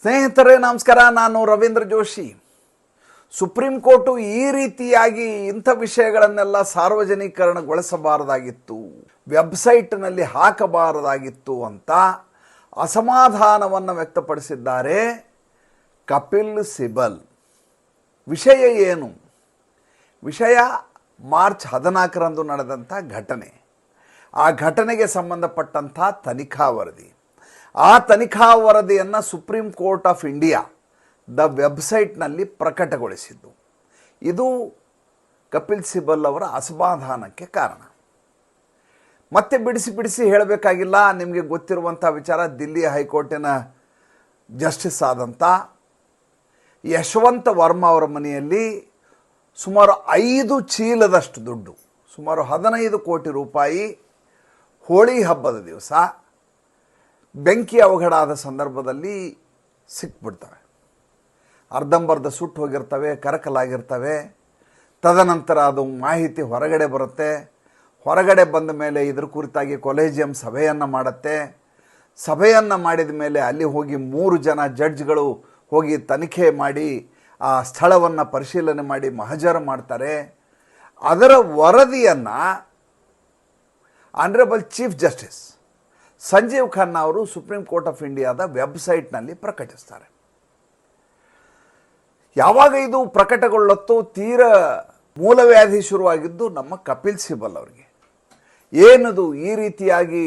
ಸ್ನೇಹಿತರೇ, ನಮಸ್ಕಾರ. ನಾನು ರವೀಂದ್ರ ಜೋಶಿ. ಸುಪ್ರೀಂ ಕೋರ್ಟು ಈ ರೀತಿಯಾಗಿ ಇಂಥ ವಿಷಯಗಳನ್ನೆಲ್ಲ ಸಾರ್ವಜನಿಕರಣಗೊಳಿಸಬಾರದಾಗಿತ್ತು. ವೆಬ್ಸೈಟ್ನಲ್ಲಿ ಹಾಕಬಾರದಾಗಿತ್ತು ಅಂತ ಅಸಮಾಧಾನವನ್ನು ವ್ಯಕ್ತಪಡಿಸಿದ್ದಾರೆ ಕಪಿಲ್ ಸಿಬಲ್. ವಿಷಯ ಏನು? ವಿಷಯ ಮಾರ್ಚ್ ಹದಿನಾಲ್ಕರಂದು ನಡೆದಂಥ ಘಟನೆ. ಆ ಘಟನೆಗೆ ಸಂಬಂಧಪಟ್ಟಂಥ ತನಿಖಾ ವರದಿ. ಆ ತನಿಖಾ ವರದಿಯನ್ನು supreme court of India the ವೆಬ್ಸೈಟ್ನಲ್ಲಿ ಪ್ರಕಟಗೊಳಿಸಿದ್ದು. ಇದು ಕಪಿಲ್ ಸಿಬಲ್ ಅವರ ಅಸಮಾಧಾನಕ್ಕೆ ಕಾರಣ. ಮತ್ತೆ ಬಿಡಿಸಿ ಬಿಡಿಸಿ ಹೇಳಬೇಕಾಗಿಲ್ಲ, ನಿಮಗೆ ಗೊತ್ತಿರುವಂಥ ವಿಚಾರ ದಿಲ್ಲಿ ಹೈಕೋರ್ಟಿನ ಜಸ್ಟಿಸ್ ಆದಂಥ ಯಶವಂತ ವರ್ಮ ಅವರ ಮನೆಯಲ್ಲಿ ಸುಮಾರು ಐದು ಚೀಲದಷ್ಟು ದುಡ್ಡು, ಸುಮಾರು ಹದಿನೈದು ಕೋಟಿ ರೂಪಾಯಿ ಹೋಳಿ ಹಬ್ಬದ ದಿವಸ ಬೆಂಕಿ ಅವಘಡ ಆದ ಸಂದರ್ಭದಲ್ಲಿ ಸಿಕ್ಬಿಡ್ತವೆ. ಅರ್ಧಂಬರ್ಧ ಸುಟ್ಟು ಹೋಗಿರ್ತವೆ, ಕರಕಲಾಗಿರ್ತವೆ. ತದನಂತರ ಅದು ಮಾಹಿತಿ ಹೊರಗಡೆ ಬರುತ್ತೆ. ಹೊರಗಡೆ ಬಂದ ಮೇಲೆ ಇದ್ರ ಕುರಿತಾಗಿ ಕೊಲೇಜಿಯಂ ಸಭೆಯನ್ನು ಮಾಡುತ್ತೆ. ಸಭೆಯನ್ನು ಮಾಡಿದ ಮೇಲೆ ಅಲ್ಲಿ ಹೋಗಿ ಮೂರು ಜನ ಜಡ್ಜ್ಗಳು ಹೋಗಿ ತನಿಖೆ ಮಾಡಿ, ಆ ಸ್ಥಳವನ್ನು ಪರಿಶೀಲನೆ ಮಾಡಿ ಮಹಜರು ಮಾಡ್ತಾರೆ. ಅದರ ವರದಿಯನ್ನು honourable chief justice Sanjiv Khanna ಅವರು ಸುಪ್ರೀಂ ಕೋರ್ಟ್ ಆಫ್ ಇಂಡಿಯಾದ ವೆಬ್ಸೈಟ್ನಲ್ಲಿ ಪ್ರಕಟಿಸ್ತಾರೆ. ಯಾವಾಗ ಇದು ಪ್ರಕಟಗೊಳ್ಳತ್ತೋ ತೀರ ಮೂಲವ್ಯಾಧಿ ಶುರುವಾಗಿದ್ದು ನಮ್ಮ ಕಪಿಲ್ ಸಿಬಲ್ ಅವರಿಗೆ. ಏನದು ಈ ರೀತಿಯಾಗಿ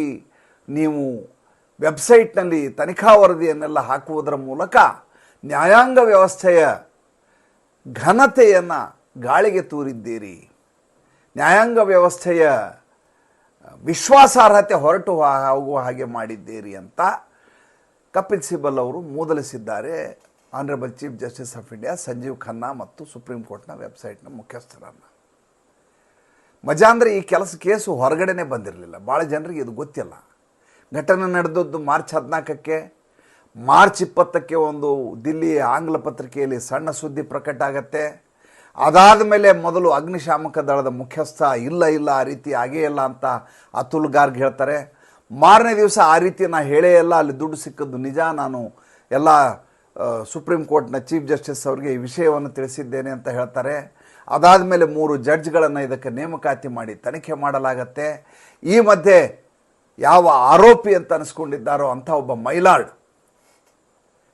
ನೀವು ವೆಬ್ಸೈಟ್ನಲ್ಲಿ ತನಿಖಾ ವರದಿಯನ್ನೆಲ್ಲ ಹಾಕುವುದರ ಮೂಲಕ ನ್ಯಾಯಾಂಗ ವ್ಯವಸ್ಥೆಯ ಘನತೆಯನ್ನು ಗಾಳಿಗೆ ತೂರಿದ್ದೀರಿ? ನ್ಯಾಯಾಂಗ ವ್ಯವಸ್ಥೆಯ ವಿಶ್ವಾಸಾರ್ಹತೆ ಹೊರಟು ಹೋಗುವ ಹಾಗೆ ಮಾಡಿದ್ದೀರಿ ಅಂತ ಕಪಿಲ್ ಸಿಬಲ್ ಅವರು ಮೂದಲಿಸಿದ್ದಾರೆ. Honourable chief justice of India Sanjiv Khanna ಮತ್ತು ಸುಪ್ರೀಂ ಕೋರ್ಟ್ನ ವೆಬ್ಸೈಟ್ನ ಮುಖ್ಯಸ್ಥರನ್ನು. ಮಜಾ ಅಂದರೆ ಈ ಕೆಲಸ ಕೇಸು ಹೊರಗಡೆನೇ ಬಂದಿರಲಿಲ್ಲ. ಭಾಳ ಜನರಿಗೆ ಇದು ಗೊತ್ತಿಲ್ಲ. ಘಟನೆ ನಡೆದದ್ದು ಮಾರ್ಚ್ ಹದಿನಾಲ್ಕಕ್ಕೆ. ಮಾರ್ಚ್ ಇಪ್ಪತ್ತಕ್ಕೆ ಒಂದು ದಿಲ್ಲಿ ಆಂಗ್ಲ ಪತ್ರಿಕೆಯಲ್ಲಿ ಸಣ್ಣ ಸುದ್ದಿ ಪ್ರಕಟ ಆಗತ್ತೆ. ಅದಾದ ಮೇಲೆ ಮೊದಲು ಅಗ್ನಿಶಾಮಕ ದಳದ ಮುಖ್ಯಸ್ಥ, ಇಲ್ಲ ಇಲ್ಲ, ಆ ರೀತಿ ಆಗೇ ಇಲ್ಲ ಅಂತ ಅತುಲ್ ಗಾರ್ಗ್ ಹೇಳ್ತಾರೆ. ಮಾರನೇ ದಿವಸ ಆ ರೀತಿ ನಾನು ಹೇಳೇ ಇಲ್ಲ. ಅಲ್ಲಿ ದುಡ್ಡು ಸಿಕ್ಕದ್ದು ನಿಜ. ನಾನು ಎಲ್ಲ ಸುಪ್ರೀಂ ಕೋರ್ಟ್ನ ಚೀಫ್ ಜಸ್ಟಿಸ್ ಅವರಿಗೆ ಈ ವಿಷಯವನ್ನು ತಿಳಿಸಿದ್ದೇನೆ ಅಂತ ಹೇಳ್ತಾರೆ. ಅದಾದ ಮೇಲೆ ಮೂರು ಜಡ್ಜ್ಗಳನ್ನು ಇದಕ್ಕೆ ನೇಮಕಾತಿ ಮಾಡಿ ತನಿಖೆ ಮಾಡಲಾಗತ್ತೆ. ಈ ಮಧ್ಯೆ ಯಾವ ಆರೋಪಿ ಅಂತ ಅನಿಸ್ಕೊಂಡಿದ್ದಾರೋ ಅಂಥ ಒಬ್ಬ ಮೈಲಾರ್ಡ್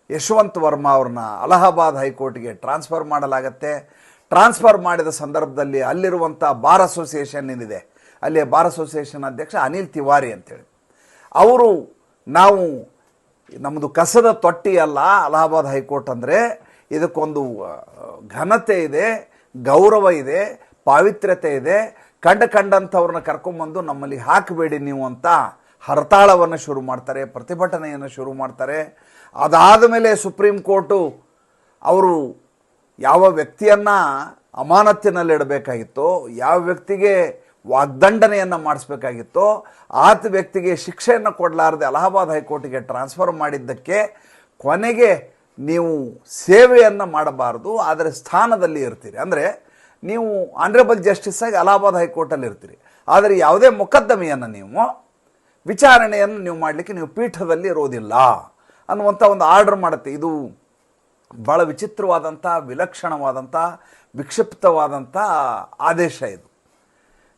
ಯಶವಂತ್ ವರ್ಮಾ ಅವ್ರನ್ನ ಅಲಹಾಬಾದ್ ಹೈಕೋರ್ಟ್ಗೆ ಟ್ರಾನ್ಸ್ಫರ್ ಮಾಡಲಾಗತ್ತೆ. ಟ್ರಾನ್ಸ್ಫರ್ ಮಾಡಿದ ಸಂದರ್ಭದಲ್ಲಿ ಅಲ್ಲಿರುವಂಥ ಬಾರ್ ಅಸೋಸಿಯೇಷನ್ ಏನಿದೆ? ಅಲ್ಲಿ ಬಾರ್ ಅಸೋಸಿಯೇಷನ್ ಅಧ್ಯಕ್ಷ ಅನಿಲ್ ತಿವಾರಿ ಅಂತೇಳಿ. ಅವರು ನಾವು ನಮ್ಮದು ಕಸದ ತೊಟ್ಟಿ ಅಲ್ಲ ಅಲಹಾಬಾದ್ ಹೈಕೋರ್ಟ್ ಅಂದರೆ ಇದಕ್ಕೊಂದು ಘನತೆ ಇದೆ, ಗೌರವ ಇದೆ, ಪಾವಿತ್ರ್ಯತೆ ಇದೆ. ಕಂಡ ಕಂಡಂಥವ್ರನ್ನ ಕರ್ಕೊಂಬಂದು ನಮ್ಮಲ್ಲಿ ಹಾಕಬೇಡಿ ನೀವು ಅಂತ ಹರತಾಳವನ್ನು ಶುರು ಮಾಡ್ತಾರೆ, ಪ್ರತಿಭಟನೆಯನ್ನು ಶುರು ಮಾಡ್ತಾರೆ. ಅದಾದ ಮೇಲೆ ಸುಪ್ರೀಂ ಕೋರ್ಟು ಅವರು ಯಾವ ವ್ಯಕ್ತಿಯನ್ನು ಅಮಾನತಿನಲ್ಲಿಡಬೇಕಾಗಿತ್ತೋ ಯಾವ ವ್ಯಕ್ತಿಗೆ ವಾಗ್ದಂಡನೆಯನ್ನು ಮಾಡಿಸ್ಬೇಕಾಗಿತ್ತೋ, ಆತ ವ್ಯಕ್ತಿಗೆ ಶಿಕ್ಷೆಯನ್ನು ಕೊಡಲಾರದೆ ಅಲಹಾಬಾದ್ ಹೈಕೋರ್ಟಿಗೆ ಟ್ರಾನ್ಸ್ಫರ್ ಮಾಡಿದ್ದಕ್ಕೆ ಕೊನೆಗೆ ನೀವು ಸೇವೆಯನ್ನು ಮಾಡಬಾರ್ದು, ಆದರೆ ಸ್ಥಾನದಲ್ಲಿ ಇರ್ತೀರಿ. ಅಂದರೆ ನೀವು ಆನರೇಬಲ್ ಜಸ್ಟಿಸ್ ಆಗಿ ಅಲಹಾಬಾದ್ ಹೈಕೋರ್ಟಲ್ಲಿ ಇರ್ತೀರಿ. ಆದರೆ ಯಾವುದೇ ಮೊಕದ್ದಮೆಯನ್ನು ನೀವು, ವಿಚಾರಣೆಯನ್ನು ನೀವು ಮಾಡಲಿಕ್ಕೆ ನೀವು ಪೀಠದಲ್ಲಿ ಇರೋದಿಲ್ಲ ಅನ್ನುವಂಥ ಒಂದು ಆರ್ಡರ್ ಮಾಡುತ್ತೆ. ಇದು ಭಾಳ ವಿಚಿತ್ರವಾದಂಥ, ವಿಲಕ್ಷಣವಾದಂಥ, ವಿಕ್ಷಿಪ್ತವಾದಂಥ ಆದೇಶ ಇದು.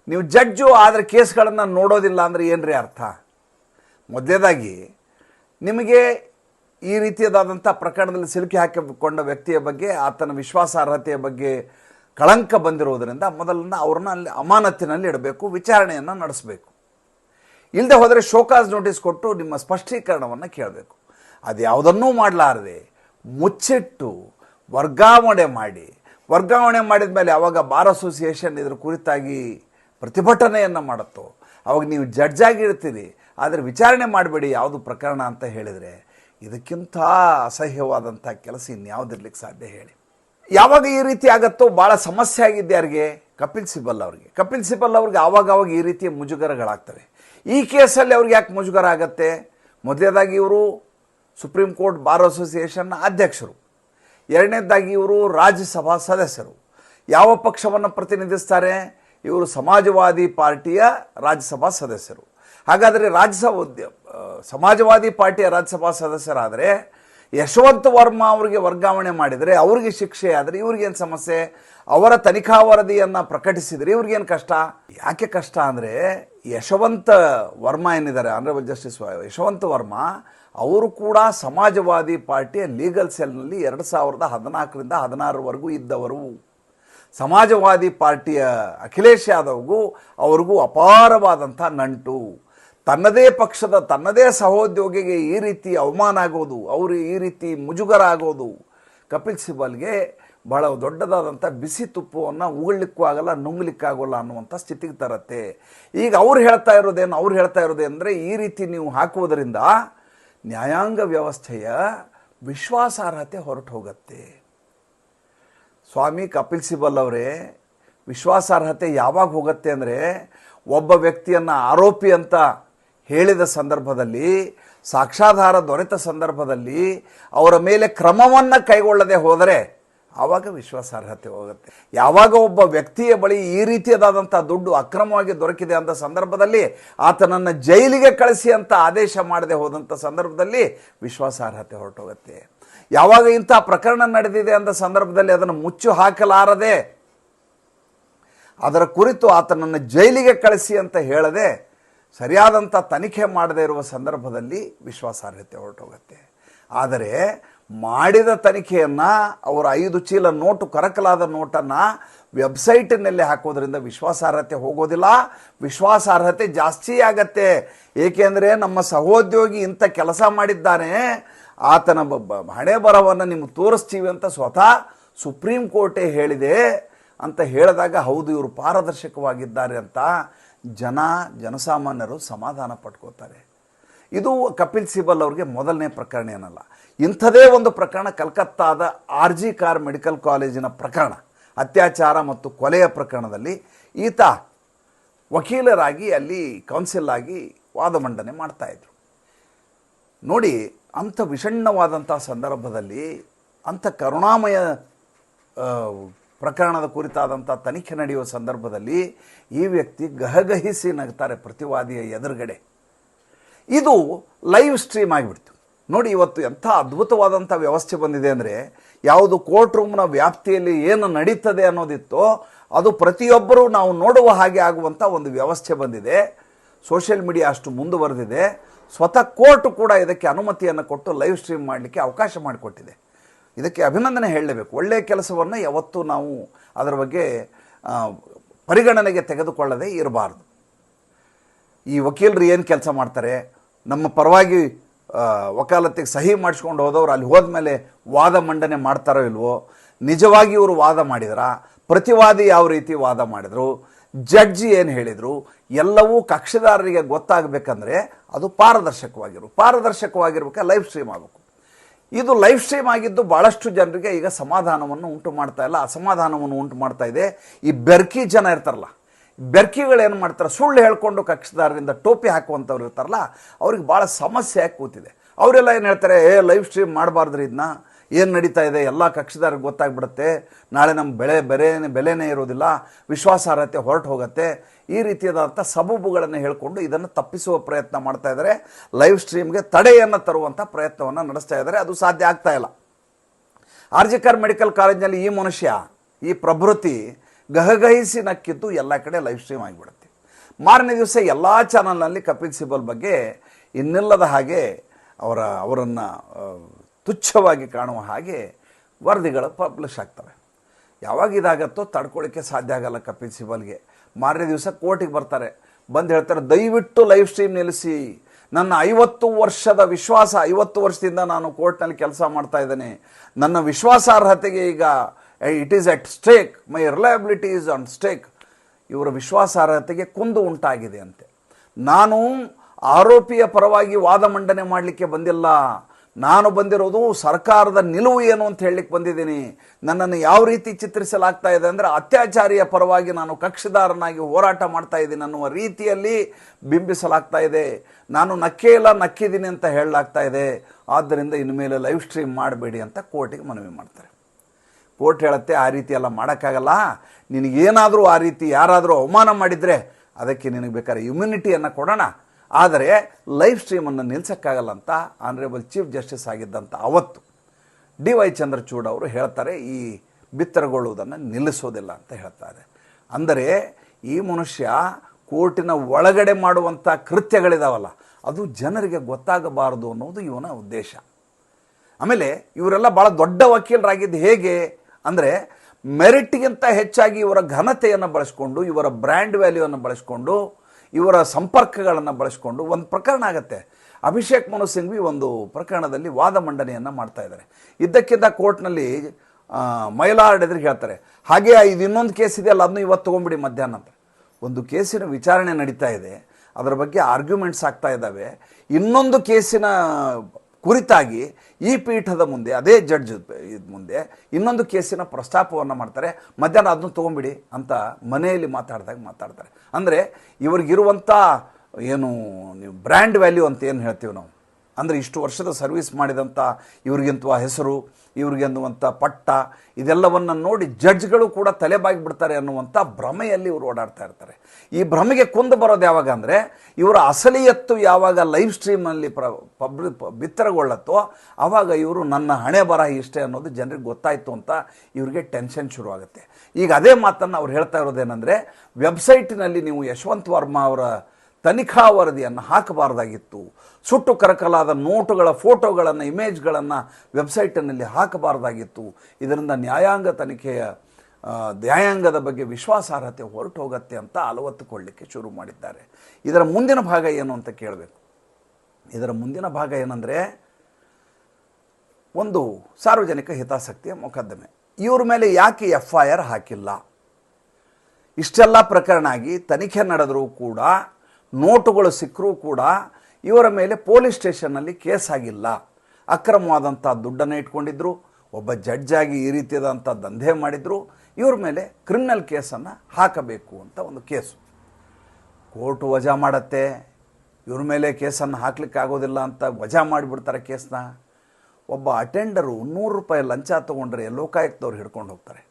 ನೀವು ಜಡ್ಜು ಆದರೆ ಕೇಸ್ಗಳನ್ನು ನೋಡೋದಿಲ್ಲ ಅಂದರೆ ಏನ್ರಿ ಅರ್ಥ? ಮೊದಲೇದಾಗಿ, ನಿಮಗೆ ಈ ರೀತಿಯದಾದಂಥ ಪ್ರಕರಣದಲ್ಲಿ ಸಿಲುಕಿ ಹಾಕಿಕೊಂಡ ವ್ಯಕ್ತಿಯ ಬಗ್ಗೆ, ಆತನ ವಿಶ್ವಾಸಾರ್ಹತೆಯ ಬಗ್ಗೆ ಕಳಂಕ ಬಂದಿರುವುದರಿಂದ ಮೊದಲನ್ನ ಅವ್ರನ್ನ ಅಲ್ಲಿ ಅಮಾನತ್ತಿನಲ್ಲಿ ಇಡಬೇಕು, ವಿಚಾರಣೆಯನ್ನು ನಡೆಸಬೇಕು. ಇಲ್ಲದೆ ಹೋದರೆ ಶೋಕಾಸ್ ನೋಟಿಸ್ ಕೊಟ್ಟು ನಿಮ್ಮ ಸ್ಪಷ್ಟೀಕರಣವನ್ನು ಕೇಳಬೇಕು. ಅದು ಯಾವುದನ್ನೂ ಮಾಡಲಾರದೆ ಮುಚ್ಚಿಟ್ಟು ವರ್ಗಾವಣೆ ಮಾಡಿ, ವರ್ಗಾವಣೆ ಮಾಡಿದ ಮೇಲೆ ಅವಾಗ ಬಾರ್ ಅಸೋಸಿಯೇಷನ್ ಇದ್ರ ಕುರಿತಾಗಿ ಪ್ರತಿಭಟನೆಯನ್ನು ಮಾಡುತ್ತೋ, ಅವಾಗ ನೀವು ಜಡ್ಜಾಗಿ ಇರ್ತೀರಿ. ಆದರೆ ವಿಚಾರಣೆ ಮಾಡಬೇಡಿ ಯಾವುದು ಪ್ರಕರಣ ಅಂತ ಹೇಳಿದರೆ ಇದಕ್ಕಿಂತ ಅಸಹ್ಯವಾದಂಥ ಕೆಲಸ ಇನ್ಯಾವುದಿರ್ಲಿಕ್ಕೆ ಸಾಧ್ಯ ಹೇಳಿ. ಯಾವಾಗ ಈ ರೀತಿ ಆಗತ್ತೋ ಭಾಳ ಸಮಸ್ಯೆ ಆಗಿದ್ದೆ ಯಾರಿಗೆ? ಕಪಿಲ್ ಸಿಬಲ್ ಅವ್ರಿಗೆ. ಕಪಿಲ್ ಸಿಬಲ್ ಅವ್ರಿಗೆ ಆವಾಗ ಆವಾಗ ಈ ರೀತಿಯ ಮುಜುಗರಗಳಾಗ್ತವೆ. ಈ ಕೇಸಲ್ಲಿ ಅವ್ರಿಗೆ ಯಾಕೆ ಮುಜುಗರ ಆಗತ್ತೆ? ಮೊದಲನೇದಾಗಿ ಇವರು ಸುಪ್ರೀಂ ಕೋರ್ಟ್ ಬಾರ್ ಅಸೋಸಿಯೇಷನ್ನ ಅಧ್ಯಕ್ಷರು. ಎರಡನೇದಾಗಿ ಇವರು ರಾಜ್ಯಸಭಾ ಸದಸ್ಯರು. ಯಾವ ಪಕ್ಷವನ್ನು ಪ್ರತಿನಿಧಿಸ್ತಾರೆ? ಇವರು ಸಮಾಜವಾದಿ ಪಾರ್ಟಿಯ ರಾಜ್ಯಸಭಾ ಸದಸ್ಯರು. ಹಾಗಾದರೆ ರಾಜ್ಯಸಭಾ ಸಮಾಜವಾದಿ ಪಾರ್ಟಿಯ ರಾಜ್ಯಸಭಾ ಸದಸ್ಯರಾದರೆ ಯಶವಂತ್ ವರ್ಮಾ ಅವರಿಗೆ ವರ್ಗಾವಣೆ ಮಾಡಿದರೆ ಅವರಿಗೆ ಶಿಕ್ಷೆ ಆದರೆ ಇವ್ರಿಗೇನು ಸಮಸ್ಯೆ? ಅವರ ತನಿಖಾ ವರದಿಯನ್ನು ಪ್ರಕಟಿಸಿದರೆ ಇವ್ರಿಗೇನು ಕಷ್ಟ? ಯಾಕೆ ಕಷ್ಟ ಅಂದರೆ ಯಶವಂತ ವರ್ಮಾ ಏನಿದ್ದಾರೆ? ಆನರಬಲ್ ಜಸ್ಟಿಸ್ ಯಶವಂತ ವರ್ಮಾ ಅವರು ಕೂಡ ಸಮಾಜವಾದಿ ಪಾರ್ಟಿಯ ಲೀಗಲ್ ಸೆಲ್ನಲ್ಲಿ ಎರಡು ಸಾವಿರದ ಹದಿನಾಲ್ಕರಿಂದ ಹದಿನಾರರವರೆಗೂ ಇದ್ದವರು. ಸಮಾಜವಾದಿ ಪಾರ್ಟಿಯ ಅಖಿಲೇಶ್ ಯಾದವ್ಗೂ ಅವ್ರಿಗೂ ಅಪಾರವಾದಂಥ ನಂಟು. ತನ್ನದೇ ಪಕ್ಷದ, ತನ್ನದೇ ಸಹೋದ್ಯೋಗಿಗೆ ಈ ರೀತಿ ಅವಮಾನ ಆಗೋದು, ಅವರು ಈ ರೀತಿ ಮುಜುಗರ ಆಗೋದು ಕಪಿಲ್ ಸಿಬಲ್ಗೆ ಬಹಳ ದೊಡ್ಡದಾದಂಥ ಬಿಸಿ ತುಪ್ಪವನ್ನು ಉಗುಳ್ಲಿಕ್ಕೂ ಆಗಲ್ಲ ನುಂಗ್ಲಿಕ್ಕಾಗೋಲ್ಲ ಅನ್ನುವಂಥ ಸ್ಥಿತಿಗೆ ತರತ್ತೆ. ಈಗ ಅವ್ರು ಹೇಳ್ತಾ ಇರೋದೇನು, ಅವ್ರು ಹೇಳ್ತಾ ಇರೋದೇನೆಂದರೆ ಈ ರೀತಿ ನೀವು ಹಾಕುವುದರಿಂದ ನ್ಯಾಯಾಂಗ ವ್ಯವಸ್ಥೆಯ ವಿಶ್ವಾಸಾರ್ಹತೆ ಹೊರಟು ಹೋಗುತ್ತೆ ಸ್ವಾಮಿ ಕಪಿಲ್ ಸಿಬಲ್ ಅವರೇ, ವಿಶ್ವಾಸಾರ್ಹತೆ ಯಾವಾಗ ಹೋಗುತ್ತೆ ಅಂದರೆ ಒಬ್ಬ ವ್ಯಕ್ತಿಯನ್ನು ಆರೋಪಿ ಅಂತ ಹೇಳಿದ ಸಂದರ್ಭದಲ್ಲಿ ಸಾಕ್ಷಾಧಾರ ದೊರೆತ ಸಂದರ್ಭದಲ್ಲಿ ಅವರ ಮೇಲೆ ಕ್ರಮವನ್ನು ಕೈಗೊಳ್ಳದೆ ಹೋದರೆ ಆವಾಗ ವಿಶ್ವಾಸಾರ್ಹತೆ ಹೋಗುತ್ತೆ. ಯಾವಾಗ ಒಬ್ಬ ವ್ಯಕ್ತಿಯ ಬಳಿ ಈ ರೀತಿಯದಾದಂಥ ದುಡ್ಡು ಅಕ್ರಮವಾಗಿ ದೊರಕಿದೆ ಅಂತ ಸಂದರ್ಭದಲ್ಲಿ ಆತನನ್ನು ಜೈಲಿಗೆ ಕಳಿಸಿ ಅಂತ ಆದೇಶ ಮಾಡದೆ ಹೋದಂಥ ಸಂದರ್ಭದಲ್ಲಿ ವಿಶ್ವಾಸಾರ್ಹತೆ ಹೊರಟೋಗುತ್ತೆ. ಯಾವಾಗ ಇಂಥ ಪ್ರಕರಣ ನಡೆದಿದೆ ಅಂತ ಸಂದರ್ಭದಲ್ಲಿ ಅದನ್ನು ಮುಚ್ಚು ಹಾಕಲಾರದೆ, ಅದರ ಕುರಿತು ಆತನನ್ನು ಜೈಲಿಗೆ ಕಳಿಸಿ ಅಂತ ಹೇಳದೆ ಸರಿಯಾದಂಥ ತನಿಖೆ ಮಾಡದೇ ಇರುವ ಸಂದರ್ಭದಲ್ಲಿ ವಿಶ್ವಾಸಾರ್ಹತೆ ಹೊರಟೋಗುತ್ತೆ. ಆದರೆ ಮಾಡಿದ ತನಿಖೆಯನ್ನು ಅವರ ಐದು ಚೀಲ ನೋಟು ಕರಕಲಾದ ನೋಟನ್ನು ವೆಬ್ಸೈಟಿನಲ್ಲಿ ಹಾಕೋದ್ರಿಂದ ವಿಶ್ವಾಸಾರ್ಹತೆ ಹೋಗೋದಿಲ್ಲ. ವಿಶ್ವಾಸಾರ್ಹತೆ ಜಾಸ್ತಿ ಆಗತ್ತೆ. ಏಕೆಂದರೆ ನಮ್ಮ ಸಹೋದ್ಯೋಗಿ ಇಂಥ ಕೆಲಸ ಮಾಡಿದ್ದಾನೆ. ಆತನ ಹಣೆ ಬರವನ್ನು ನಿಮ್ಗೆ ತೋರಿಸ್ತೀವಿ ಅಂತ ಸ್ವತಃ ಸುಪ್ರೀಂ ಕೋರ್ಟೇ ಹೇಳಿದೆ ಅಂತ ಹೇಳಿದಾಗ ಹೌದು ಇವರು ಪಾರದರ್ಶಕವಾಗಿದ್ದಾರೆ ಅಂತ ಜನ ಜನಸಾಮಾನ್ಯರು ಸಮಾಧಾನ ಪಟ್ಕೋತಾರೆ. ಇದು ಕಪಿಲ್ ಸಿಬಲ್ ಅವ್ರಿಗೆ ಮೊದಲನೇ ಪ್ರಕರಣ ಏನಲ್ಲ. ಇಂಥದೇ ಒಂದು ಪ್ರಕರಣ ಕಲ್ಕತ್ತಾದ ಆರ್ ಜಿ ಕಾರ್ ಮೆಡಿಕಲ್ ಕಾಲೇಜಿನ ಪ್ರಕರಣ, ಅತ್ಯಾಚಾರ ಮತ್ತು ಕೊಲೆಯ ಪ್ರಕರಣದಲ್ಲಿ ಈತ ವಕೀಲರಾಗಿ ಅಲ್ಲಿ ಕೌನ್ಸಿಲ್ ಆಗಿ ವಾದ ಮಂಡನೆ ಮಾಡ್ತಾಯಿದ್ರು ನೋಡಿ, ಅಂಥ ವಿಷಣ್ಣವಾದಂಥ ಸಂದರ್ಭದಲ್ಲಿ ಅಂಥ ಕರುಣಾಮಯ ಪ್ರಕರಣದ ಕುರಿತಾದಂಥ ತನಿಖೆ ನಡೆಯುವ ಸಂದರ್ಭದಲ್ಲಿ ಈ ವ್ಯಕ್ತಿ ಗಹಗಹಿಸಿ ನಗ್ತಾರೆ ಪ್ರತಿವಾದಿಯ ಎದುರುಗಡೆ. ಇದು ಲೈವ್ ಸ್ಟ್ರೀಮ್ ಆಗಿಬಿಡ್ತು. ನೋಡಿ, ಇವತ್ತು ಎಂಥ ಅದ್ಭುತವಾದಂಥ ವ್ಯವಸ್ಥೆ ಬಂದಿದೆ ಅಂದರೆ ಯಾವುದು ಕೋರ್ಟ್ ರೂಮ್ನ ವ್ಯಾಪ್ತಿಯಲ್ಲಿ ಏನು ನಡೀತದೆ ಅನ್ನೋದಿತ್ತೋ, ಅದು ಪ್ರತಿಯೊಬ್ಬರೂ ನಾವು ನೋಡುವ ಹಾಗೆ ಆಗುವಂಥ ಒಂದು ವ್ಯವಸ್ಥೆ ಬಂದಿದೆ. ಸೋಷಿಯಲ್ ಮೀಡಿಯಾ ಅಷ್ಟು ಮುಂದುವರೆದಿದೆ. ಸ್ವತಃ ಕೋರ್ಟ್ ಕೂಡ ಇದಕ್ಕೆ ಅನುಮತಿಯನ್ನು ಕೊಟ್ಟು ಲೈವ್ ಸ್ಟ್ರೀಮ್ ಮಾಡಲಿಕ್ಕೆ ಅವಕಾಶ ಮಾಡಿಕೊಟ್ಟಿದೆ. ಇದಕ್ಕೆ ಅಭಿನಂದನೆ ಹೇಳಲೇಬೇಕು. ಒಳ್ಳೆಯ ಕೆಲಸವನ್ನು ಯಾವತ್ತೂ ನಾವು ಅದರ ಬಗ್ಗೆ ಪರಿಗಣನೆಗೆ ತೆಗೆದುಕೊಳ್ಳದೆ ಇರಬಾರ್ದು. ಈ ವಕೀಲರು ಏನು ಕೆಲಸ ಮಾಡ್ತಾರೆ? ನಮ್ಮ ಪರವಾಗಿ ವಕಾಲತ್ತಿಗೆ ಸಹಿ ಮಾಡಿಸ್ಕೊಂಡು ಹೋದವ್ರು ಅಲ್ಲಿ ಹೋದ್ಮೇಲೆ ವಾದ ಮಂಡನೆ ಮಾಡ್ತಾರೋ ಇಲ್ವೋ? ನಿಜವಾಗಿ ಇವರು ವಾದ ಮಾಡಿದ್ರ? ಪ್ರತಿವಾದಿ ಯಾವ ರೀತಿ ವಾದ ಮಾಡಿದ್ರು? ಜಡ್ಜಿ ಏನು ಹೇಳಿದರು? ಎಲ್ಲವೂ ಕಕ್ಷಿದಾರರಿಗೆ ಗೊತ್ತಾಗಬೇಕಂದ್ರೆ ಅದು ಪಾರದರ್ಶಕವಾಗಿರು. ಪಾರದರ್ಶಕವಾಗಿರ್ಬೇಕು? ಲೈವ್ ಸ್ಟ್ರೀಮ್ ಆಗಬೇಕು. ಇದು ಲೈವ್ ಸ್ಟ್ರೀಮ್ ಆಗಿದ್ದು ಭಾಳಷ್ಟು ಜನರಿಗೆ ಈಗ ಸಮಾಧಾನವನ್ನು ಉಂಟು ಮಾಡ್ತಾ ಇಲ್ಲ. ಅಸಮಾಧಾನವನ್ನು ಉಂಟು ಮಾಡ್ತಾ ಇದೆ. ಈ ಬೆರ್ಕಿ ಜನ ಇರ್ತಾರಲ್ಲ ಬೆರ್ಕಿಗಳು ಏನು ಮಾಡ್ತಾರೆ? ಸುಳ್ಳು ಹೇಳ್ಕೊಂಡು ಕಕ್ಷದಾರರಿಂದ ಟೋಪಿ ಹಾಕುವಂಥವ್ರು ಇರ್ತಾರಲ್ಲ, ಅವ್ರಿಗೆ ಭಾಳ ಸಮಸ್ಯೆ ಆಗಿ ಕೂತಿದೆ ಅವರೆಲ್ಲ ಏನು ಹೇಳ್ತಾರೆ? ಏ ಲೈವ್ ಸ್ಟ್ರೀಮ್ ಮಾಡಬಾರ್ದ್ರಿ ಇದನ್ನ ಏನು ನಡೀತಾ ಇದೆ? ಎಲ್ಲ ಕಕ್ಷಿದಾರಿಗೆ ಗೊತ್ತಾಗ್ಬಿಡುತ್ತೆ. ನಾಳೆ ನಮ್ಮ ಬೆಳೆ ಬೆಲೆ ಬೆಲೆನೇ ಇರೋದಿಲ್ಲ. ವಿಶ್ವಾಸಾರ್ಹತೆ ಹೊರಟು ಹೋಗುತ್ತೆ. ಈ ರೀತಿಯಾದಂಥ ಸಬೂಬುಗಳನ್ನು ಹೇಳಿಕೊಂಡು ಇದನ್ನು ತಪ್ಪಿಸುವ ಪ್ರಯತ್ನ ಮಾಡ್ತಾ ಇದ್ದಾರೆ ಲೈವ್ ಸ್ಟ್ರೀಮ್ಗೆ ತಡೆಯನ್ನು ತರುವಂಥ ಪ್ರಯತ್ನವನ್ನು ನಡೆಸ್ತಾ ಇದ್ದಾರೆ ಅದು ಸಾಧ್ಯ ಆಗ್ತಾ ಇಲ್ಲ. ಆರ್ಜಿಕರ್ ಮೆಡಿಕಲ್ ಕಾಲೇಜಿನಲ್ಲಿ ಈ ಮನುಷ್ಯ, ಈ ಪ್ರಭೃತಿ ಗಹಗಹಿಸಿ ನಕ್ಕಿದ್ದು ಎಲ್ಲ ಕಡೆ ಲೈವ್ ಸ್ಟ್ರೀಮ್ ಆಗಿಬಿಡುತ್ತೆ. ಮಾರನೇ ದಿವಸ ಎಲ್ಲ ಚಾನಲ್ನಲ್ಲಿ ಕಪಿಲ್ ಸಿಬಲ್ ಬಗ್ಗೆ ಇನ್ನಿಲ್ಲದ ಹಾಗೆ ಅವರ, ಅವರನ್ನು ತುಚ್ಛವಾಗಿ ಕಾಣುವ ಹಾಗೆ ವರದಿಗಳು ಪಬ್ಲಿಷ್ ಆಗ್ತವೆ. ಯಾವಾಗ ಇದಾಗತ್ತೋ ತಡ್ಕೊಳ್ಳಿಕ್ಕೆ ಸಾಧ್ಯ ಆಗಲ್ಲ ಕಪಿಲ್ ಸಿಬಲ್ಗೆ. ಮಾರನೇ ದಿವಸ ಕೋರ್ಟಿಗೆ ಬರ್ತಾರೆ. ಬಂದು ಹೇಳ್ತಾರೆ, ದಯವಿಟ್ಟು ಲೈವ್ ಸ್ಟ್ರೀಮ್ ನಿಲ್ಲಿಸಿ. ನನ್ನ ಐವತ್ತು ವರ್ಷದ ವಿಶ್ವಾಸ, ಐವತ್ತು ವರ್ಷದಿಂದ ನಾನು ಕೋರ್ಟ್ನಲ್ಲಿ ಕೆಲಸ ಮಾಡ್ತಾ ಇದ್ದೇನೆ. ನನ್ನ ವಿಶ್ವಾಸಾರ್ಹತೆಗೆ ಈಗ it is at stake my reliability is on stake ಇವರ ವಿಶ್ವಾಸಾರ್ಹತೆಗೆ ಕುಂದು ಉಂಟಾಗಿದೆ ಅಂತೆ. ನಾನು ಆರೋಪಿಯ ಪರವಾಗಿ ವಾದ ಮಂಡನೆ ಮಾಡಲಿಕ್ಕೆ ಬಂದಿಲ್ಲ. ನಾನು ಬಂದಿರೋದು ಸರ್ಕಾರದ ನಿಲುವು ಏನು ಅಂತ ಹೇಳಲಿಕ್ಕೆ ಬಂದಿದ್ದೀನಿ. ನನ್ನನ್ನು ಯಾವ ರೀತಿ ಚಿತ್ರಿಸಲಾಗ್ತಾ ಇದೆ ಅಂದರೆ ಅತ್ಯಾಚಾರಿಯ ಪರವಾಗಿ ನಾನು ಕಕ್ಷಿದಾರನಾಗಿ ಹೋರಾಟ ಮಾಡ್ತಾ ಇದ್ದೀನಿ ಅನ್ನುವ ರೀತಿಯಲ್ಲಿ ಬಿಂಬಿಸಲಾಗ್ತಾ ಇದೆ. ನಾನು ನಕ್ಕೇ ಇಲ್ಲ ನಕ್ಕಿದ್ದೀನಿ ಅಂತ ಹೇಳಲಾಗ್ತಾ ಇದೆ. ಆದ್ದರಿಂದ ಇನ್ನು ಮೇಲೆ ಲೈವ್ ಸ್ಟ್ರೀಮ್ ಮಾಡಬೇಡಿ ಅಂತ ಕೋರ್ಟಿಗೆ ಮನವಿ ಮಾಡ್ತಾರೆ. ಕೋರ್ಟ್ ಹೇಳುತ್ತೆ, ಆ ರೀತಿ ಎಲ್ಲ ಮಾಡೋಕ್ಕಾಗಲ್ಲ. ನಿನಗೇನಾದರೂ ಆ ರೀತಿ ಯಾರಾದರೂ ಅವಮಾನ ಮಾಡಿದರೆ ಅದಕ್ಕೆ ನಿನಗೆ ಬೇಕಾದ್ರೆ ಇಮ್ಯುನಿಟಿಯನ್ನು ಕೊಡೋಣ. ಆದರೆ ಲೈವ್ ಸ್ಟ್ರೀಮನ್ನು ನಿಲ್ಲಿಸೋಕ್ಕಾಗಲ್ಲ ಅಂತ ಆನರೇಬಲ್ ಚೀಫ್ ಜಸ್ಟಿಸ್ ಆಗಿದ್ದಂಥ ಅವತ್ತು ಡಿ ವೈ ಚಂದ್ರಚೂಡ್ ಅವರು ಹೇಳ್ತಾರೆ, ಈ ಬಿತ್ತರಗೊಳ್ಳುವುದನ್ನು ನಿಲ್ಲಿಸೋದಿಲ್ಲ ಅಂತ ಹೇಳ್ತಾರೆ. ಅಂದರೆ ಈ ಮನುಷ್ಯ ಕೋರ್ಟಿನ ಒಳಗಡೆ ಮಾಡುವಂಥ ಕೃತ್ಯಗಳಿದಾವಲ್ಲ, ಅದು ಜನರಿಗೆ ಗೊತ್ತಾಗಬಾರದು ಅನ್ನೋದು ಇವನ ಉದ್ದೇಶ. ಆಮೇಲೆ ಇವರೆಲ್ಲ ಭಾಳ ದೊಡ್ಡ ವಕೀಲರಾಗಿದ್ದು ಹೇಗೆ? ಅಂದರೆ ಮೆರಿಟ್ಗಿಂತ ಹೆಚ್ಚಾಗಿ ಇವರ ಘನತೆಯನ್ನು ಬಳಸ್ಕೊಂಡು, ಇವರ ಬ್ರ್ಯಾಂಡ್ ವ್ಯಾಲ್ಯೂವನ್ನು ಬಳಸ್ಕೊಂಡು, ಇವರ ಸಂಪರ್ಕಗಳನ್ನು ಬಳಸ್ಕೊಂಡು ಒಂದು ಪ್ರಕರಣ ಆಗುತ್ತೆ. ಅಭಿಷೇಕ್ ಮನು ಸಿಂಘ್ವಿ ಒಂದು ಪ್ರಕರಣದಲ್ಲಿ ವಾದ ಮಂಡನೆಯನ್ನು ಮಾಡ್ತಾ ಇದ್ದಾರೆ. ಇದ್ದಕ್ಕಿದ್ದ ಕೋರ್ಟ್ನಲ್ಲಿ ಮೈಲಾರ್ಡ್ ಎದುರಿಗೆ ಹೇಳ್ತಾರೆ, ಹಾಗೆ ಇದು ಇನ್ನೊಂದು ಕೇಸ್ ಇದೆಯಲ್ಲ ಅದನ್ನು ಇವತ್ತು ತೊಗೊಂಬಿಡಿ ಮಧ್ಯಾಹ್ನ ಅಂತ ಒಂದು ಕೇಸಿನ ವಿಚಾರಣೆ ನಡೀತಾ ಇದೆ. ಅದರ ಬಗ್ಗೆ ಆರ್ಗ್ಯುಮೆಂಟ್ಸ್ ಆಗ್ತಾ ಇದ್ದಾವೆ. ಇನ್ನೊಂದು ಕೇಸಿನ ಕುರಿತಾಗಿ ಈ ಪೀಠದ ಮುಂದೆ, ಅದೇ ಜಡ್ಜ್ ಮುಂದೆ ಇನ್ನೊಂದು ಕೇಸಿನ ಪ್ರಸ್ತಾಪವನ್ನು ಮಾಡ್ತಾರೆ. ಮಧ್ಯಾಹ್ನ ಅದನ್ನು ತೊಗೊಂಬಿಡಿ ಅಂತ ಮನೆಯಲ್ಲಿ ಮಾತಾಡಿದಾಗ ಮಾತಾಡ್ತಾರೆ. ಅಂದರೆ ಇವ್ರಿಗಿರುವಂಥ ಏನು, ನೀವು ಬ್ರ್ಯಾಂಡ್ ವ್ಯಾಲ್ಯೂ ಅಂತ ಏನು ಹೇಳ್ತೀವಿ ನಾವು? ಅಂದರೆ ಇಷ್ಟು ವರ್ಷದ ಸರ್ವಿಸ್ ಮಾಡಿದಂಥ ಇವ್ರಿಗಿಂತ ಹೆಸರು ಇವ್ರಿಗೆನ್ನುವಂಥ ಪಟ್ಟ, ಇದೆಲ್ಲವನ್ನು ನೋಡಿ ಜಡ್ಜ್ಗಳು ಕೂಡ ತಲೆ ಬಿಡ್ತಾರೆ ಅನ್ನುವಂಥ ಭ್ರಮೆಯಲ್ಲಿ ಇವರು ಓಡಾಡ್ತಾ ಇರ್ತಾರೆ. ಈ ಭ್ರಮೆಗೆ ಕುಂದು ಬರೋದು ಯಾವಾಗ ಅಂದರೆ, ಇವರ ಅಸಲಿಯತ್ತು ಯಾವಾಗ ಲೈವ್ ಸ್ಟ್ರೀಮ್ನಲ್ಲಿ ಪ್ರ, ಪಬ್ಲಿ ಬಿತ್ತರಗೊಳ್ಳತ್ತೋ ಆವಾಗ ಇವರು ನನ್ನ ಹಣೆ ಬರ ಇಷ್ಟೇ ಅನ್ನೋದು ಜನರಿಗೆ ಗೊತ್ತಾಯಿತು ಅಂತ ಇವರಿಗೆ ಟೆನ್ಷನ್ ಶುರುವಾಗುತ್ತೆ. ಈಗ ಅದೇ ಮಾತನ್ನು ಅವ್ರು ಹೇಳ್ತಾ ಇರೋದೇನೆಂದರೆ, ವೆಬ್ಸೈಟಿನಲ್ಲಿ ನೀವು ಯಶವಂತ್ ವರ್ಮಾ ಅವರ ತನಿಖಾ ವರದಿಯನ್ನು ಹಾಕಬಾರ್ದಾಗಿತ್ತು. ಸುಟ್ಟು ಕರಕಲಾದ ನೋಟುಗಳ, ಫೋಟೋಗಳನ್ನು, ಇಮೇಜ್ಗಳನ್ನು ವೆಬ್ಸೈಟಿನಲ್ಲಿ ಹಾಕಬಾರ್ದಾಗಿತ್ತು. ಇದರಿಂದ ನ್ಯಾಯಾಂಗ ತನಿಖೆಯ ನ್ಯಾಯಾಂಗದ ಬಗ್ಗೆ ವಿಶ್ವಾಸಾರ್ಹತೆ ಹೊರಟು ಹೋಗುತ್ತೆ ಅಂತ ಅಲವತ್ತುಕೊಳ್ಳಿಕ್ಕೆ ಶುರು ಮಾಡಿದ್ದಾರೆ. ಇದರ ಮುಂದಿನ ಭಾಗ ಏನು ಅಂತ ಕೇಳಬೇಕು. ಇದರ ಮುಂದಿನ ಭಾಗ ಏನಂದರೆ, ಒಂದು ಸಾರ್ವಜನಿಕ ಹಿತಾಸಕ್ತಿಯ ಮೊಕದ್ದಮೆ. ಇವ್ರ ಮೇಲೆ ಯಾಕೆ ಎಫ್ ಐ ಆರ್ ಹಾಕಿಲ್ಲ? ಇಷ್ಟೆಲ್ಲ ಪ್ರಕರಣ ಆಗಿ ತನಿಖೆ ನಡೆದರೂ ಕೂಡ ನೋಟುಗಳು ಸಿಕ್ಕರೂ ಕೂಡ ಇವರ ಮೇಲೆ ಪೊಲೀಸ್ ಸ್ಟೇಷನ್ನಲ್ಲಿ ಕೇಸ್ ಆಗಿಲ್ಲ ಅಕ್ರಮವಾದಂಥ ದುಡ್ಡನ್ನು ಇಟ್ಕೊಂಡಿದ್ರು, ಒಬ್ಬ ಜಡ್ಜಾಗಿ ಈ ರೀತಿಯಾದಂಥ ದಂಧೆ ಮಾಡಿದ್ರು, ಇವ್ರ ಮೇಲೆ ಕ್ರಿಮಿನಲ್ ಕೇಸನ್ನು ಹಾಕಬೇಕು ಅಂತ ಒಂದು ಕೇಸು. ಕೋರ್ಟು ವಜಾ ಮಾಡತ್ತೆ, ಇವ್ರ ಮೇಲೆ ಕೇಸನ್ನು ಹಾಕ್ಲಿಕ್ಕೆ ಆಗೋದಿಲ್ಲ ಅಂತ ವಜಾ ಮಾಡಿಬಿಡ್ತಾರೆ ಕೇಸನ್ನ ಒಬ್ಬ ಅಟೆಂಡರು ನೂರು ರೂಪಾಯಿ ಲಂಚ ತೊಗೊಂಡ್ರೆ ಲೋಕಾಯುಕ್ತವ್ರು ಹಿಡ್ಕೊಂಡು ಹೋಗ್ತಾರೆ.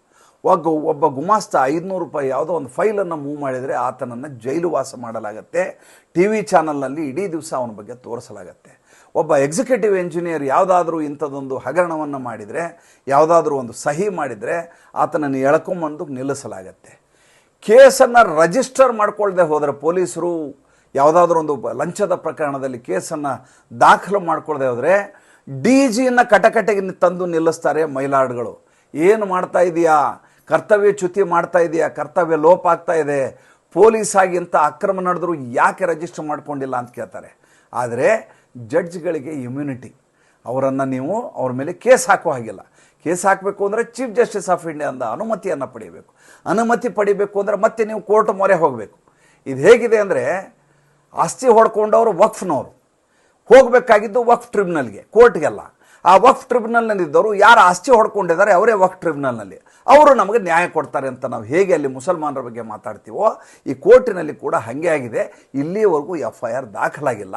ಒಬ್ಬ ಒಬ್ಬ ಗುಮಾಸ್ತ ಐದುನೂರು ರೂಪಾಯಿ ಯಾವುದೋ ಒಂದು ಫೈಲನ್ನು ಮೂವ್ ಮಾಡಿದರೆ ಆತನನ್ನು ಜೈಲು ವಾಸ ಮಾಡಲಾಗತ್ತೆ. ಟಿ ವಿ ಚಾನಲ್ನಲ್ಲಿ ಇಡೀ ದಿವಸ ಅವನ ಬಗ್ಗೆ ತೋರಿಸಲಾಗತ್ತೆ. ಒಬ್ಬ ಎಕ್ಸಿಕ್ಯೂಟಿವ್ ಇಂಜಿನಿಯರ್ ಯಾವುದಾದ್ರೂ ಇಂಥದ್ದೊಂದು ಹಗರಣವನ್ನು ಮಾಡಿದರೆ, ಯಾವುದಾದ್ರೂ ಒಂದು ಸಹಿ ಮಾಡಿದರೆ ಆತನನ್ನು ಎಳ್ಕೊಂಬಂದು ನಿಲ್ಲಿಸಲಾಗತ್ತೆ. ಕೇಸನ್ನು ರಜಿಸ್ಟರ್ ಮಾಡ್ಕೊಳ್ದೆ ಹೋದರೆ ಪೊಲೀಸರು ಯಾವುದಾದ್ರೂ ಒಂದು ಲಂಚದ ಪ್ರಕರಣದಲ್ಲಿ ಕೇಸನ್ನು ದಾಖಲು ಮಾಡ್ಕೊಳ್ದೆ ಹೋದರೆ ಡಿ ಜಿಯನ್ನು ಕಟಕಟೆಗೆ ತಂದು ನಿಲ್ಲಿಸ್ತಾರೆ ಮೈಲಾಡ್ಗಳು ಏನು ಮಾಡ್ತಾ ಇದೀಯಾ? ಕರ್ತವ್ಯ ಚ್ಯುತಿ ಮಾಡ್ತಾ ಇದೆಯಾ? ಕರ್ತವ್ಯ ಲೋಪ ಆಗ್ತಾ ಇದೆ. ಪೊಲೀಸ್ ಆಗಿ ಇಂಥ ಅಕ್ರಮ ನಡೆದ್ರು ಯಾಕೆ ರಿಜಿಸ್ಟರ್ ಮಾಡ್ಕೊಂಡಿಲ್ಲ ಅಂತ ಕೇಳ್ತಾರೆ. ಆದರೆ ಜಡ್ಜ್ಗಳಿಗೆ ಇಮ್ಯುನಿಟಿ ಅವರನ್ನು ನೀವು ಅವ್ರ ಮೇಲೆ ಕೇಸ್ ಹಾಕೋ ಹಾಗಿಲ್ಲ. ಕೇಸ್ ಹಾಕಬೇಕು ಅಂದರೆ ಚೀಫ್ ಜಸ್ಟಿಸ್ ಆಫ್ ಇಂಡಿಯಾದ ಅನುಮತಿಯನ್ನು ಪಡೆಯಬೇಕು. ಅನುಮತಿ ಪಡಿಬೇಕು ಅಂದರೆ ಮತ್ತೆ ನೀವು ಕೋರ್ಟ್ ಮೊರೆ ಹೋಗಬೇಕು. ಇದು ಹೇಗಿದೆ ಅಂದರೆ ಆಸ್ತಿ ಹೊಡ್ಕೊಂಡವರು ವಕ್ಫ್ನವರು. ಹೋಗಬೇಕಾಗಿದ್ದು ವಕ್ಫ್ ಟ್ರಿಬ್ಯುನಲ್ಗೆ ಕೋರ್ಟ್ಗೆಲ್ಲ. ಆ ವಕ್ಫ್ ಟ್ರಿಬ್ಯುನಲ್ನಲ್ಲಿದ್ದವರು ಯಾರು ಆಸ್ತಿ ಹೊಡ್ಕೊಂಡಿದ್ದಾರೆ ಅವರೇ ವಕ್ಫ್ ಟ್ರಿಬ್ಯುನಲ್ನಲ್ಲಿ. ಅವರು ನಮಗೆ ನ್ಯಾಯ ಕೊಡ್ತಾರೆ ಅಂತ ನಾವು ಹೇಗೆ ಅಲ್ಲಿ ಮುಸಲ್ಮಾನರ ಬಗ್ಗೆ ಮಾತಾಡ್ತೀವೋ ಈ ಕೋರ್ಟಿನಲ್ಲಿ ಕೂಡ ಹಾಗೆ ಆಗಿದೆ. ಇಲ್ಲಿಯವರೆಗೂ ಎಫ್ ಐ ಆರ್ ದಾಖಲಾಗಿಲ್ಲ.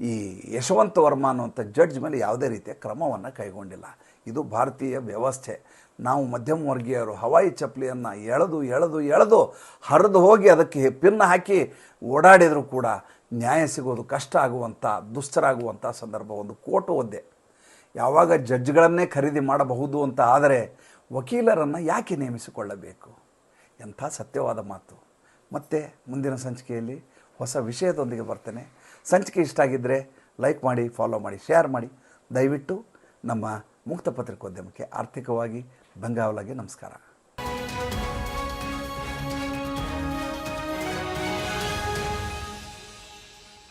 ಈ ಯಶವಂತ ವರ್ಮ ಅನ್ನುವಂಥ ಜಡ್ಜ್ ಮೇಲೆ ಯಾವುದೇ ರೀತಿಯ ಕ್ರಮವನ್ನು ಕೈಗೊಂಡಿಲ್ಲ. ಇದು ಭಾರತೀಯ ವ್ಯವಸ್ಥೆ. ನಾವು ಮಧ್ಯಮ ವರ್ಗೀಯರು ಹವಾಯಿ ಚಪ್ಪಲಿಯನ್ನು ಎಳೆದು ಎಳೆದು ಎಳೆದು ಹರಿದು ಹೋಗಿ ಅದಕ್ಕೆ ಪಿನ್ ಹಾಕಿ ಓಡಾಡಿದರೂ ಕೂಡ ನ್ಯಾಯ ಸಿಗೋದು ಕಷ್ಟ ಆಗುವಂಥ ದುಸ್ತರಾಗುವಂಥ ಸಂದರ್ಭ ಒಂದು ಕೋಟು ಒದ್ದೆ ಯಾವಾಗ ಜಡ್ಜ್ಗಳನ್ನೇ ಖರೀದಿ ಮಾಡಬಹುದು ಅಂತ ಆದರೆ ವಕೀಲರನ್ನು ಯಾಕೆ ನೇಮಿಸಿಕೊಳ್ಳಬೇಕು? ಎಂಥ ಸತ್ಯವಾದ ಮಾತು. ಮತ್ತೆ ಮುಂದಿನ ಸಂಚಿಕೆಯಲ್ಲಿ ಹೊಸ ವಿಷಯದೊಂದಿಗೆ ಬರ್ತೇನೆ. ಸಂಚಿಕೆ ಇಷ್ಟ ಆಗಿದ್ದರೆ ಲೈಕ್ ಮಾಡಿ ಫಾಲೋ ಮಾಡಿ ಶೇರ್ ಮಾಡಿ. ದಯವಿಟ್ಟು ನಮ್ಮ ಮುಕ್ತ ಪತ್ರಿಕೋದ್ಯಮಕ್ಕೆ ಆರ್ಥಿಕವಾಗಿ ಬಂಗಾವಲಾಗಿ ನಮಸ್ಕಾರ.